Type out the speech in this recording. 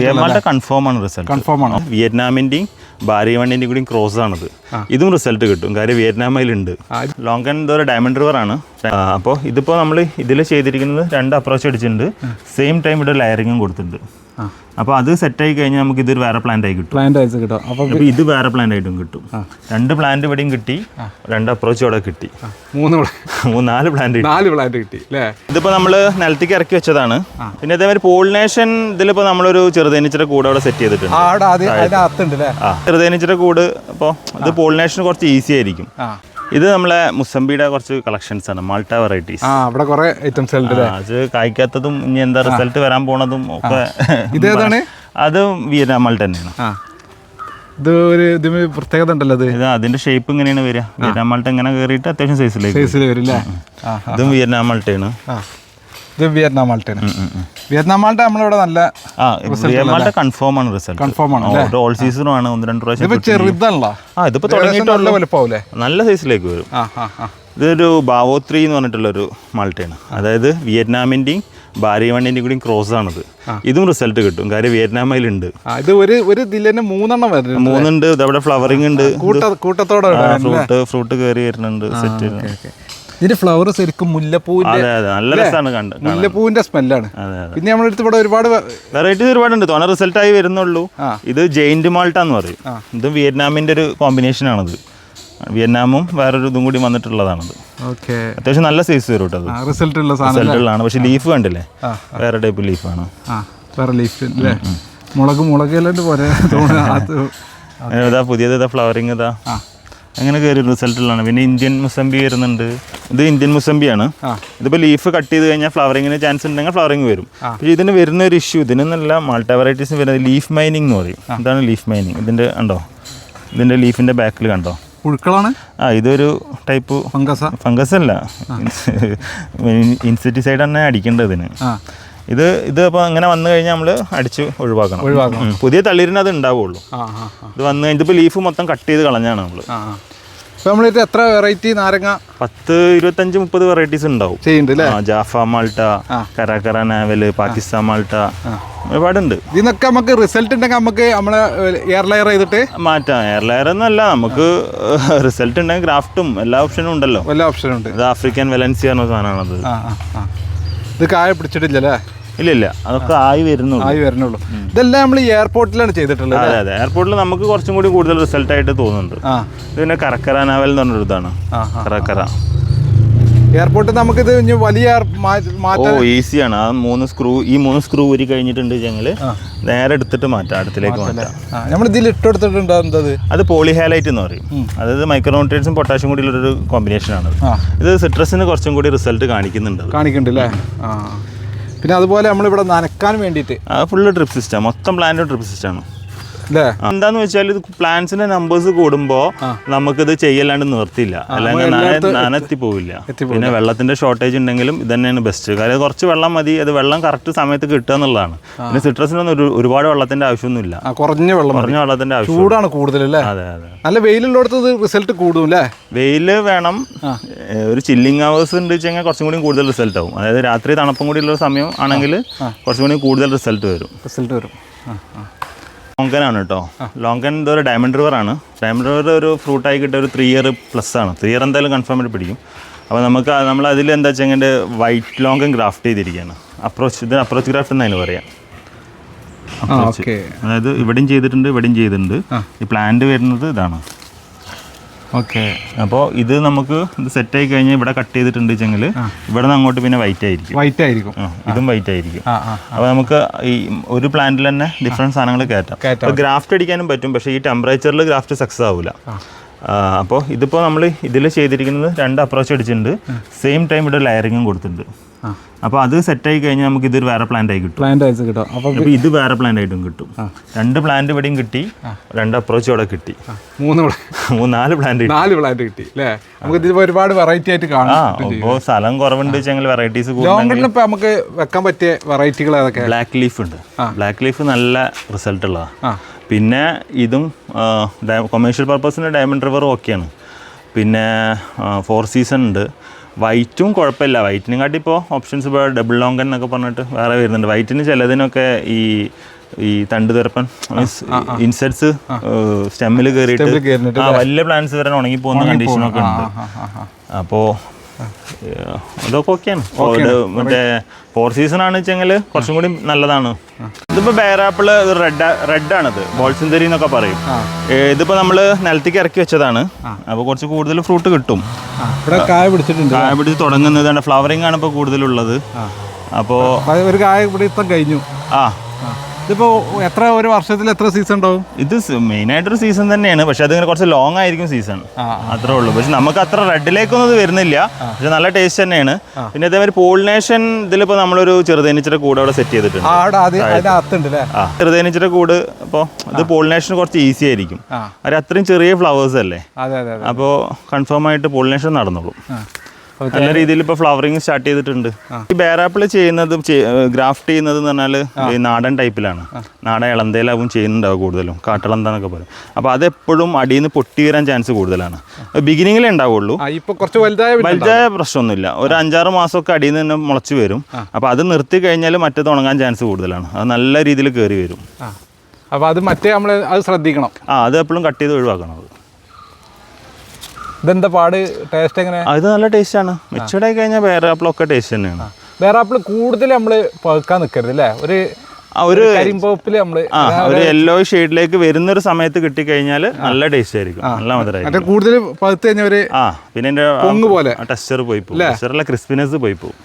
വിയർമാളുടെ confirm ആണ് result confirm ആണ്. വിയറ്റ്നാമിന്റെയും കൂടി ക്രോസ് ആണത്. ഇതും റിസൾട്ട് കിട്ടും. കാര്യം വിയറ്റ്നാമിലുണ്ട് ലോങ് ആൻഡ് ഒരു ഡയമണ്ട് റിവർ ആണ്. അപ്പോൾ ഇതിപ്പോൾ നമ്മൾ ഇതിൽ ചെയ്തിരിക്കുന്നത് രണ്ട് അപ്രോച്ച് അടിച്ചിട്ടുണ്ട്. സെയിം ടൈം ഇവിടെ ലയറിങ്ങും കൊടുത്തിട്ടുണ്ട്. അപ്പോൾ അത് സെറ്റ് ആയി കഴിഞ്ഞാൽ നമുക്ക് ഇതൊരു വേറെ പ്ലാന്റ് ആയി കിട്ടും. പ്ലാന്റ് ആയിട്ട് കിട്ടും. അപ്പം അപ്പോൾ ഇത് വേറെ പ്ലാന്റ് ആയിട്ടും കിട്ടും. രണ്ട് പ്ലാന്റ് ഇവിടെയും കിട്ടി രണ്ട് അപ്രോച്ച് ഇവിടെ കിട്ടി. മൂന്ന് മൂന്ന് നാല് പ്ലാന്റ് കിട്ടി. നാല് പ്ലാന്റ് കിട്ടി അല്ലേ ഇതിപ്പോൾ നമ്മൾ നിലത്തേക്ക് ഇറക്കി വെച്ചതാണ്. പിന്നെ അതേമാതിരി പോളിനേഷൻ ഇതിലിപ്പോൾ നമ്മളൊരു ചെറുതേനീച്ചയുടെ കൂടെ അവിടെ സെറ്റ് ചെയ്തിട്ടുണ്ട്. അവിടെ ചെറുതേനീച്ചയുടെ കൂട് അപ്പോൾ ഇത് പോളിനേഷൻ കുറച്ച് ഈസി ആയിരിക്കും. ഇത് നമ്മളെ മുസംബിയുടെ കുറച്ച് കളക്ഷൻസ് ആണ് മാൾട്ട വെറൈറ്റീസ് ആ അവിടെ കുറെ ഐറ്റംസ് അത് കായ്ക്കാത്തതും ഇനി എന്താ റിസൾട്ട് വരാൻ പോണതും ഒക്കെ ഇതേതാണ്? അത് വിയറ്റ്നാം മൾട്ട തന്നെയാണ്. ഇത് ഒരു ഇതിന് പ്രത്യേകത ഉണ്ടല്ലോ അത്? അതിന്റെ ഷേപ്പ് ഇങ്ങനെയാണ് വരിക. വിയറ്റ്നാം മാൾട്ട ഇങ്ങനെ കയറിയിട്ട് അത്യാവശ്യം സൈസിലേക്ക് സൈസിൽ വരില്ല ഇതും വിയറ്റ്നാം മൾട്ടയാണ്. ആ. ഇത് വിയറ്റ്നാം മാൾട്ടാണ് വിയറ്റ്നാം മാൾട്ട നമ്മളിവിടെ നല്ല മാൾട്ട കൺഫേം ആണ് റിസൾട്ട് കൺഫേം ആണ് ഓൾ സീസണും ആണ് ഒന്ന് രണ്ട് പ്രാവശ്യം ചെറുതാണല്ലോ. ആ ഇതിപ്പോ തുടങ്ങിയിട്ടുള്ള. വലുപ്പമാവൂലേ നല്ല സൈസിലേക്ക് വരും. ഇതൊരു ബാവോത്രി എന്ന് പറഞ്ഞിട്ടുള്ളൊരു മാൾട്ടയാണ് അതായത് വിയറ്റ്നാമിന്റെയും ഭാര്യ വണ്ണിന്റെയും കൂടി ക്രോസ് ആണിത്. ഇതും റിസൾട്ട് കിട്ടും. കാര്യം വിയറ്റ്നാമിലുണ്ട് ഇത് ഒരു ഒരു ഇതിൽ തന്നെ മൂന്നെണ്ണം വരുന്നുണ്ട് മൂന്നുണ്ട്. ഇതവിടെ ഫ്ലവറിംഗ് ഉണ്ട്. കൂട്ട കൂട്ടത്തോടെ ഫ്രൂട്ട് ഫ്രൂട്ട് കയറി വരുന്നുണ്ട്. സെറ്റ് ഇതിന്റെ ഫ്ലവർ ശരിക്കും മുല്ലപ്പൂവിന്റെ നല്ല രസമാണ് കണ്ട് മുല്ലപ്പൂവിന്റെ സ്മെല്ലാണ് പിന്നെ നമ്മുടെ അടുത്ത് ഇവിടെ ഒരുപാട് വെറൈറ്റീസ് ഒരുപാടുണ്ട്. തോന്നെ റിസൾട്ട് ആയി വരുന്നുള്ളൂ. ഇത് ജെയിന്റ് മാൾട്ട എന്ന് പറയും ഇത് വിയറ്റ്നാമിന്റെ ഒരു കോമ്പിനേഷൻ ആണത്. വിയറ്റ്നാമും വേറൊരു ഇതും കൂടി വന്നിട്ടുള്ളതാണത്. ഓക്കെ. അത്യാവശ്യം നല്ല സൈസ് വരും കേട്ടോ റിസൾട്ട് ഉള്ള റിസൾട്ട് റിസൾട്ടുള്ളതാണ് പക്ഷെ ലീഫ് കണ്ടില്ലേ? വേറെ ടൈപ്പ് ലീഫാണ് വേറെ ലീഫ് അല്ലേ? മുളക് മുളക് പോലെ പോരെ ഇതാ പുതിയത് ഇതാ ഫ്ലവറിങ് ഇതാ. അങ്ങനെ കയറി റിസൾട്ടുള്ളതാണ് പിന്നെ ഇന്ത്യൻ മുസംബി വരുന്നുണ്ട്. ഇത് ഇന്ത്യൻ മുസംബിയാണ്. ഇതിപ്പോൾ ലീഫ് കട്ട് ചെയ്ത് കഴിഞ്ഞാൽ ഫ്ലവറിങ്ങിന് ചാൻസ് ഉണ്ടെങ്കിൽ ഫ്ലവറിങ് വരും. പക്ഷേ ഇതിന് വരുന്ന ഒരു ഇഷ്യൂ ഇതിനൊന്നല്ല മാൾട്ട വെറൈറ്റീസ് വരുന്നത് ലീഫ് മൈനിങ് എന്ന് പറയും. ഇതാണ് ലീഫ് മൈനിങ് ഇതിന്റെ ഉണ്ടോ ഇതിന്റെ ലീഫിന്റെ ബാക്കിൽ കണ്ടോ? പുഴുക്കളാണ്? ആ ഇതൊരു ടൈപ്പ് ഫംഗസ്? ഫംഗസ് അല്ല. ഇൻസെറ്റിസൈഡ് തന്നെ അടിക്കേണ്ടത് ഇതിന്. ഇത് ഇത് അപ്പോൾ അങ്ങനെ വന്നു കഴിഞ്ഞാൽ നമ്മൾ അടിച്ച് ഒഴിവാക്കണം. ഒഴിവാക്കണം. പുതിയ തളിരിന് അത് ഉണ്ടാവുള്ളൂ. ഇത് വന്നു കഴിഞ്ഞിട്ട് ഇപ്പോൾ ലീഫ് മൊത്തം കട്ട് ചെയ്ത് കളഞ്ഞാണ് നമ്മൾ നമ്മളിത് എത്ര വെറൈറ്റി നാരങ്ങ? പത്ത് ഇരുപത്തഞ്ച് മുപ്പത് വെറൈറ്റീസ് ഉണ്ടാവും. ചെയ്യുന്നുണ്ട് ജാഫ മാൾട്ട ആ. കരാക്കറ നാവൽ പാകിസ്ഥാൻ മാൾട്ട ഒരുപാടുണ്ട്. ഇതിനൊക്കെ നമുക്ക് റിസൾട്ട് ഉണ്ടെങ്കിൽ നമുക്ക് നമ്മളെ എയർ ലെയർ ചെയ്തിട്ട്? മാറ്റാം. എയർലയർ എന്നല്ല നമുക്ക് റിസൾട്ട് ഉണ്ടെങ്കിൽ ഗ്രാഫ്റ്റും എല്ലാ ഓപ്ഷനും ഉണ്ടല്ലോ. എല്ലാ ഓപ്ഷനും ഉണ്ട്. ഇത് ആഫ്രിക്കൻ വെലൻസി എന്ന സാധനമാണത്. ഇത് കായ പിടിച്ചിട്ടില്ല അല്ലേ ഇല്ല ഇല്ല അതൊക്കെ ആയി വരുന്നുള്ളൂ. ആയി വരുന്നുള്ളൂ. ഇതെല്ലാം നമ്മൾ എയർപോർട്ടിലാണ് ചെയ്തിട്ടുള്ളത് അതെ അതെ. എയർപോർട്ടിൽ നമുക്ക് കുറച്ചും കൂടി കൂടുതൽ റിസൾട്ട് ആയിട്ട് തോന്നുന്നുണ്ട്. ഇത് പിന്നെ കറക്കര നാവൽ എന്ന് പറഞ്ഞൊരു ഇതാണ്. കറക്കര എയർപോർട്ട് നമുക്ക് ഇത് വലിയ ഓ ഈസിയാണ് ആ മൂന്ന് സ്ക്രൂ ഈ മൂന്ന് സ്ക്രൂ ഊരി കഴിഞ്ഞിട്ടുണ്ട് ഞങ്ങൾ നേരെ എടുത്തിട്ട് മാറ്റാം അടുത്തിലേക്ക് മാറ്റാം നമ്മൾ ഇതിൽ ഇട്ടെടുത്തിട്ടുണ്ട് എന്തത്? അത് പോളിഹാലൈറ്റ് എന്ന് പറയും. അതായത് മൈക്രോന്യൂട്രിയൻസും പൊട്ടാഷ്യം കൂടി ഒരു കോമ്പിനേഷൻ ആണ്. ഇത് സിട്രസിന് കുറച്ചും കൂടി റിസൾട്ട് കാണിക്കുന്നുണ്ട്. കാണിക്കുന്നുണ്ട് അല്ലേ? പിന്നെ അതുപോലെ നമ്മളിവിടെ നനക്കാൻ വേണ്ടിയിട്ട് ഫുള്ള് ഡ്രിപ്പ് സിസ്റ്റം മൊത്തം പ്ലാന്റ് ഡ്രിപ്പ് സിസ്റ്റം ആണ്. അല്ലേ എന്താന്ന് വെച്ചാൽ ഇത് പ്ലാന്റ്സിന്റെ നമ്പേഴ്സ് കൂടുമ്പോ നമുക്കിത് ചെയ്യല്ലാണ്ട് നിർത്തില്ല. അല്ലെങ്കിൽ നന- നനത്തി പോവില്ല പിന്നെ വെള്ളത്തിന്റെ ഷോർട്ടേജ് ഉണ്ടെങ്കിലും ഇത് തന്നെയാണ് ബെസ്റ്റ് കാര്യം കുറച്ച് വെള്ളം മതി. അത് വെള്ളം കറക്റ്റ് സമയത്ത് കിട്ടുക എന്നുള്ളതാണ്. പിന്നെ സിട്രസിനൊന്നും ഒരു ഒരുപാട് വെള്ളത്തിന്റെ ആവശ്യമൊന്നുമില്ല. കുറഞ്ഞ വെള്ളം. കുറഞ്ഞ വെള്ളത്തിന്റെ ആവശ്യം. ചൂടാണ് കൂടുതൽ അല്ലേ അതെ അതെ. നല്ല വെയിലുള്ളിടത്ത് റിസൾട്ട് കൂടും അല്ലേ വെയിൽ വേണം. ഒരു ചില്ലിങ് അവേഴ്സ് ഉണ്ട് വെച്ച് കഴിഞ്ഞാൽ കുറച്ചും കൂടി കൂടുതൽ റിസൾട്ട് ആവും. അതായത് രാത്രി തണുപ്പും കൂടി ഉള്ള സമയം ആണെങ്കിൽ കുറച്ചും കൂടി കൂടുതൽ റിസൾട്ട് വരും. റിസൾട്ട് വരും. ആ ആ. ലോങ്കനാണ് കേട്ടോ. ലോങ്കൻ ഇതൊരു ഡയമണ്ട് റിവർ ആണ്. ഡയമണ്ട് റിവർ ഒരു ഫ്രൂട്ട് ആയി കിട്ടിയ ഒരു ത്രീ ഇയർ പ്ലസ് ആണ്. ത്രീ ഇയർ എന്തായാലും കൺഫേം ആയിട്ട് പിടിക്കും. അപ്പോൾ നമുക്ക് നമ്മൾ അതിൽ എന്താ വെച്ചാൽ വൈറ്റ് ലോങ്കൻ ഗ്രാഫ്റ്റ് ചെയ്തിരിക്കുകയാണ്. അപ്രോച്ച് ഇതിന് അപ്രോച്ച് ഗ്രാഫ്റ്റ് എന്നതിന് പറയാം. അതായത് ഇവിടെയും ചെയ്തിട്ടുണ്ട് ഇവിടെയും ചെയ്തിട്ടുണ്ട്. ഈ പ്ലാന്റ് വരുന്നത് ഇതാണ്. ഓക്കെ. അപ്പോൾ ഇത് നമുക്ക് ഇത് സെറ്റ് ആയി കഴിഞ്ഞാൽ ഇവിടെ കട്ട് ചെയ്തിട്ടുണ്ട് വെച്ചെങ്കിൽ ഇവിടെ നിന്ന് അങ്ങോട്ട് പിന്നെ വൈറ്റ് ആയിരിക്കും. വൈറ്റ് ആയിരിക്കും. ഇതും വൈറ്റ് ആയിരിക്കും. അപ്പോൾ നമുക്ക് ഈ ഒരു പ്ലാന്റിൽ തന്നെ ഡിഫറെന്റ് സാധനങ്ങൾ കയറ്റാം. ഗ്രാഫ്റ്റ് അടിക്കാനും പറ്റും പക്ഷേ ഈ ടെമ്പറേച്ചറിൽ ഗ്രാഫ്റ്റ് സക്സസ് ആവില്ല അപ്പോൾ ഇതിപ്പോൾ നമ്മൾ ഇതിൽ ചെയ്തിരിക്കുന്നത് രണ്ട് അപ്രോച്ച് അടിച്ചിട്ടുണ്ട്. സെയിം ടൈം ഇവിടെ ലയറിങ്ങും കൊടുത്തിട്ടുണ്ട്. അപ്പോൾ അത് സെറ്റ് ആയി കഴിഞ്ഞാൽ നമുക്ക് ഇതൊരു വേറെ പ്ലാന്റ് ആയി കിട്ടും. പ്ലാന്റ് ആയിട്ട് കിട്ടും. അപ്പോൾ ഇത് വേറെ പ്ലാന്റ് ആയിട്ടും കിട്ടും. രണ്ട് പ്ലാന്റ് ഇവിടെയും കിട്ടി രണ്ട് അപ്രോച്ച് ഇവിടെ കിട്ടി. മൂന്ന് മൂന്ന് നാല് പ്ലാന്റ് നാല് പ്ലാന്റ് കിട്ടി അല്ലേ നമുക്ക് ഇതിൽ ഒരുപാട് വെറൈറ്റി ആയിട്ട് കാണാം അപ്പോൾ സ്ഥലം കുറവുണ്ട് വെച്ചെങ്കിൽ വെറൈറ്റീസ് കൂടുതൽ ഇപ്പോൾ നമുക്ക് വെക്കാൻ പറ്റിയ വെറൈറ്റികൾ ഏതൊക്കെ ബ്ലാക്ക് ലീഫ് ഉണ്ട്. ബ്ലാക്ക് ലീഫ് നല്ല റിസൾട്ട് ഉള്ളതാണ് പിന്നെ ഇതും കൊമേഴ്ഷ്യൽ പർപ്പസിന് ഡയമണ്ട് റിവറും ഓക്കെയാണ് പിന്നെ ഫോർ സീസൺ ഉണ്ട്. വൈറ്റും കുഴപ്പമില്ല. വൈറ്റിനും കാട്ടി ഇപ്പോൾ ഓപ്ഷൻസ് ഇപ്പോൾ ഡബിൾ ലോങ്കൻ എന്നൊക്കെ പറഞ്ഞിട്ട് വേറെ വരുന്നുണ്ട്. വൈറ്റിന് ചിലതിനൊക്കെ ഈ ഈ തണ്ട് തുരപ്പൻ മീൻസ് ഇൻസെറ്റ്സ് സ്റ്റെമ്മിൽ കയറിയിട്ട് ആ. വലിയ പ്ലാന്റ്സ് വരെ ഉണങ്ങി പോകുന്ന കണ്ടീഷനൊക്കെ ഉണ്ട്. അപ്പോൾ അതൊക്കെ ഓക്കെയാണ് മറ്റേ ഫോർ സീസൺ ആണ് വെച്ചെങ്കിൽ കുറച്ചും കൂടി നല്ലതാണ്. ഇതിപ്പോ ബേറാപ്പിൾ റെഡ് റെഡ് ആണിത്. ബോൾസിന്തരി എന്നൊക്കെ പറയും. ഇതിപ്പോ നമ്മൾ നിലത്തേക്ക് ഇറക്കി വെച്ചതാണ്. അപ്പൊ കുറച്ച് കൂടുതൽ ഫ്രൂട്ട് കിട്ടും. കായ പിടിച്ചിട്ടുണ്ട്. കായ പിടിച്ച് തുടങ്ങുന്നത് ഫ്ലവറിംഗ് ആണ് ഇപ്പൊ കൂടുതലുള്ളത്. അപ്പോ ഒരു കായ പിടിത്തം കഴിഞ്ഞു. ആ. ഇതിപ്പോ എത്ര ഒരു വർഷത്തിൽ എത്ര സീസൺ ഉണ്ടാവും? ഇത് മെയിൻ ആയിട്ടൊരു സീസൺ തന്നെയാണ്. പക്ഷെ അതിങ്ങനെ കുറച്ച് ലോങ് ആയിരിക്കും സീസൺ അത്രേ ഉള്ളൂ. പക്ഷെ നമുക്ക് അത്ര റെഡിലേക്കൊന്നും ഇത് വരുന്നില്ല. പക്ഷെ നല്ല ടേസ്റ്റ് തന്നെയാണ്. പിന്നെ അതേമാതിരി പോളിനേഷൻ ഇതിലിപ്പോൾ നമ്മളൊരു ചെറുതേനിച്ചിട്ട് കൂടെ അവിടെ സെറ്റ് ചെയ്തിട്ടുണ്ട്. ചെറുതേനിച്ചിട്ട് കൂട് അപ്പോ ഇത് പോളിനേഷൻ കുറച്ച് ഈസി ആയിരിക്കും. അവർ അത്രയും ചെറിയ ഫ്ലവേഴ്സ് അല്ലേ? അപ്പോൾ കൺഫേം ആയിട്ട് പോളിനേഷൻ നടന്നോളും. നല്ല രീതിയിൽ ഇപ്പോൾ ഫ്ലവറിങ് സ്റ്റാർട്ട് ചെയ്തിട്ടുണ്ട്. ഈ ബേറാപ്പിൾ ചെയ്യുന്നത് ഗ്രാഫ്റ്റ് ചെയ്യുന്നത് എന്ന് പറഞ്ഞാൽ നാടൻ ടൈപ്പിലാണ് നാടൻ ഇളന്തയിലാവും ചെയ്യുന്നുണ്ടാവും കൂടുതലും. കാട്ടിളന്താന്നൊക്കെ പറയും. അപ്പോൾ അതെപ്പോഴും അടിയിൽ നിന്ന് പൊട്ടി വരാൻ ചാൻസ് കൂടുതലാണ്. ബിഗിനിങ്ങിലേ ഉണ്ടാവുള്ളൂ. കുറച്ച് വലുതായ പ്രശ്നമൊന്നുമില്ല. ഒരു അഞ്ചാറ് മാസമൊക്കെ അടിയിൽ നിന്ന് തന്നെ മുളച്ച് വരും. അപ്പോൾ അത് നിർത്തി കഴിഞ്ഞാൽ മറ്റേ ഉണങ്ങാൻ ചാൻസ് കൂടുതലാണ്. അത് നല്ല രീതിയിൽ കയറി വരും. അപ്പോൾ അപ്പൊ അത് മറ്റേ നമ്മൾ അത് ശ്രദ്ധിക്കണം. ആ അത് എപ്പോഴും കട്ട് ചെയ്ത് ഒഴിവാക്കണം അത്. ഇതെന്താ പാട്? ടേസ്റ്റ് എങ്ങനെ? അത് നല്ല ടേസ്റ്റാണ് മെച്ചൂർഡ് ആയി കഴിഞ്ഞാൽ ബേറാപ്പിളൊക്കെ ടേസ്റ്റ് തന്നെയാണ്. വേറെ ആപ്പിൾ കൂടുതൽ നമ്മൾ പഴുക്കാൻ നിൽക്കരുത് അല്ലേ ഒരു ഒരു ഒരു യെല്ലോ ഷെയ്ഡിലേക്ക് വരുന്ന ഒരു സമയത്ത് കിട്ടിക്കഴിഞ്ഞാൽ നല്ല ടേസ്റ്റ് ആയിരിക്കും. നല്ല മധുരമായിരിക്കും മറ്റേ കൂടുതൽ പഴുത്ത് കഴിഞ്ഞാൽ ഒരു ആ പിന്നെ പോലെ. ടെസ്റ്റർ പോയി പോകും. ടെക്സ്ചറിലെ ക്രിസ്പിനെസ് പോയി പോകും.